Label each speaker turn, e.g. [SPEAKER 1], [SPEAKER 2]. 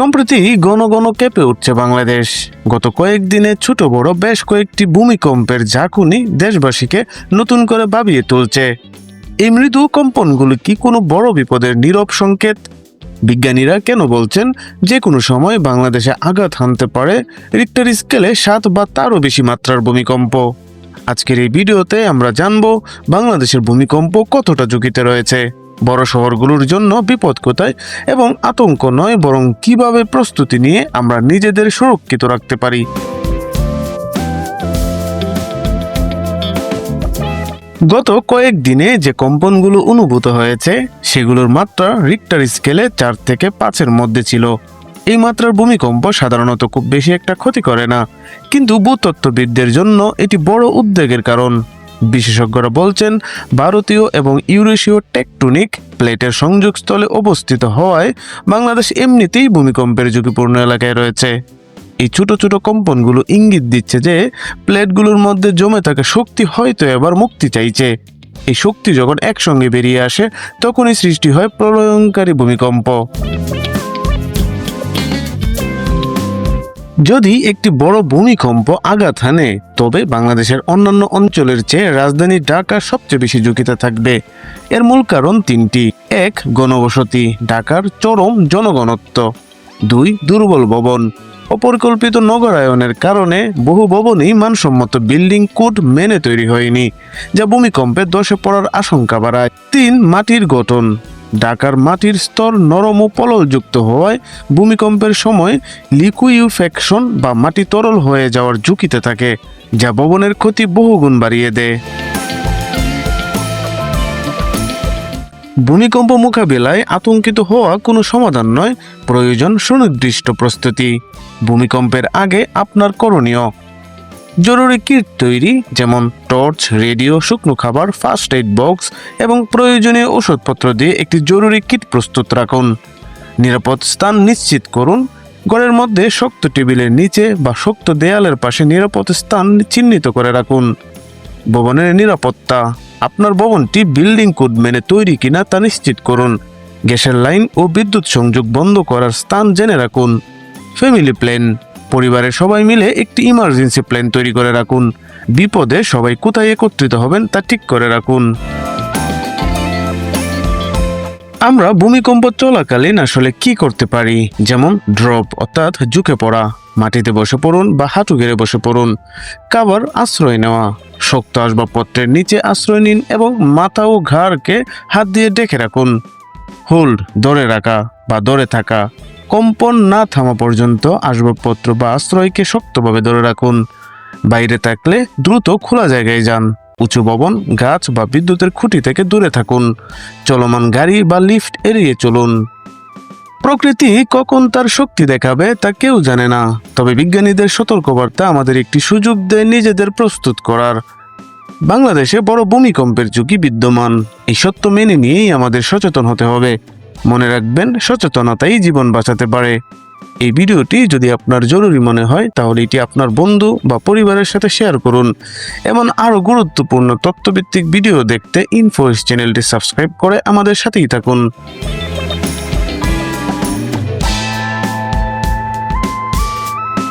[SPEAKER 1] সম্প্রতি ঘন ঘন কেঁপে উঠছে বাংলাদেশ। গত কয়েকদিনে ছোট বড় বেশ কয়েকটি ভূমিকম্পের ঝাঁকুনি দেশবাসীকে নতুন করে ভাবিয়ে তুলছে। এই মৃদু কম্পনগুলো কি কোনো বড় বিপদের নীরব সংকেত? বিজ্ঞানীরা কেন বলছেন যে কোনো সময় বাংলাদেশে আঘাত হানতে পারে রিক্টার স্কেলে সাত বা তারও বেশি মাত্রার ভূমিকম্প। আজকের এই ভিডিওতে আমরা জানব বাংলাদেশের ভূমিকম্প কতটা ঝুঁকিতে রয়েছে। বড় শহরগুলোর জন্য বিপদ কোথায় এবং আতঙ্ক নয়, বরং কীভাবে প্রস্তুতি নিয়ে আমরা নিজেদের সুরক্ষিত রাখতে পারি? গত কয়েক দিনে যে কম্পনগুলো অনুভূত হয়েছে, সেগুলোর মাত্রা রিক্টার স্কেলে চার থেকে পাঁচের মধ্যে ছিল। এই মাত্রার ভূমিকম্প সাধারণত খুব বেশি একটা ক্ষতি করে না, কিন্তু ভূতত্ত্ববিদদের জন্য এটি বড় উদ্বেগের কারণ। বিশেষজ্ঞরা বলছেন, ভারতীয় এবং ইউরেশীয় টেকটনিক প্লেটের সংযোগস্থলে অবস্থিত হওয়ায় বাংলাদেশ এমনিতেই ভূমিকম্পের ঝুঁকিপূর্ণ এলাকায় রয়েছে। এই ছোট ছোট কম্পনগুলো ইঙ্গিত দিচ্ছে যে, প্লেটগুলোর মধ্যে জমে থাকা শক্তি হয়তো এবার মুক্তি চাইছে। এই শক্তি যখন একসঙ্গে বেরিয়ে আসে, তখনই সৃষ্টি হয় প্রলয়ঙ্কারী ভূমিকম্প। যদি একটি বড় ভূমিকম্প আঘাত হানে, তবে বাংলাদেশের অন্যান্য অঞ্চলের চেয়ে রাজধানী ঢাকা সবচেয়ে বেশি ঝুঁকিতে থাকবে। এর মূল কারণ তিনটি। এক গণবসতি ঢাকার চরম জনগণত্ব দুই, দুর্বল ভবন। অপরিকল্পিত নগরায়নের কারণে বহু ভবনই মানসম্মত বিল্ডিং কোড মেনে তৈরি হয়নি, যা ভূমিকম্পে দশে পড়ার আশঙ্কা বাড়ায়। তিন, মাটির গঠন। ঢাকার মাটির স্তর নরম ও পললযুক্ত হওয়ায় ভূমিকম্পের সময় লিকুইফ্যাকশন বা মাটি তরল হয়ে যাওয়ার ঝুঁকিতে থাকে, যা ভবনের ক্ষতি বহুগুণ বাড়িয়ে দেয়। ভূমিকম্প মোকাবিলায় আতঙ্কিত হওয়া কোনো সমাধান নয়, প্রয়োজন সুনির্দিষ্ট প্রস্তুতি। ভূমিকম্পের আগে আপনার করণীয় জরুরি কিট তৈরি, যেমন টর্চ, রেডিও, শুকনো খাবার, ফার্স্ট এইড বক্স এবং প্রয়োজনীয় ওষুধপত্র দিয়ে একটি জরুরি কিট প্রস্তুত রাখুন। নিরাপদ স্থান নিশ্চিত করুন। ঘরের মধ্যে শক্ত টেবিলের নিচে বা শক্ত দেয়ালের পাশে নিরাপদ স্থান চিহ্নিত করে রাখুন। ভবনের নিরাপত্তা। আপনার ভবনটি বিল্ডিং কোড মেনে তৈরি কিনা তা নিশ্চিত করুন। গ্যাসের লাইন ও বিদ্যুৎ সংযোগ বন্ধ করার স্থান জেনে রাখুন। ফ্যামিলি প্ল্যান পরিবারের সবাই মিলে একটি ইমার্জেন্সি প্ল্যান তৈরি করে রাখুন। বিপদে সবাই কোথায় একত্রিত হবেন তা ঠিক করে রাখুন। আমরা ভূমিকম্প চলাকালীন আসলে কি করতে পারি? যেমন ড্রপ অর্থাৎ ঝুঁকে পড়া, মাটিতে বসে পড়ুন বা হাঁটু গেড়ে বসে পড়ুন। কাবার আশ্রয় নেওয়া, শক্ত আসবাবপত্রের নিচে আশ্রয় নিন এবং মাথা ও ঘাড়কে হাত দিয়ে ডেকে রাখুন। হোল্ড ধরে রাখা বা ধরে থাকা। কম্পন না থামা পর্যন্ত আসবাবপত্র বা আশ্রয়কে শক্তভাবে ধরে রাখুন। বাইরে থাকলে দ্রুত খোলা জায়গায় যান। উঁচু ভবন, গাছ বা বিদ্যুতের খুঁটি থেকে দূরে থাকুন। চলমান গাড়ি বা লিফট এড়িয়ে চলুন। প্রকৃতি কখন তার শক্তি দেখাবে তা কেউ জানে না। তবে বিজ্ঞানীদের সতর্কবার্তা আমাদের একটি সুযোগ দেয় নিজেদের প্রস্তুত করার। বাংলাদেশে বড় ভূমিকম্পের ঝুঁকি বিদ্যমান। এই সত্য মেনে নিয়েই আমাদের সচেতন হতে হবে। মনে রাখবেন, সচেতনতাই জীবন বাঁচাতে পারে। এই ভিডিওটি যদি আপনার জরুরি মনে হয়, তাহলে এটি আপনার বন্ধু বা পরিবারের সাথে শেয়ার করুন। এমন আরও গুরুত্বপূর্ণ তথ্যভিত্তিক ভিডিও দেখতে ইনফোয়েস চ্যানেলটি সাবস্ক্রাইব করে আমাদের সাথেই থাকুন।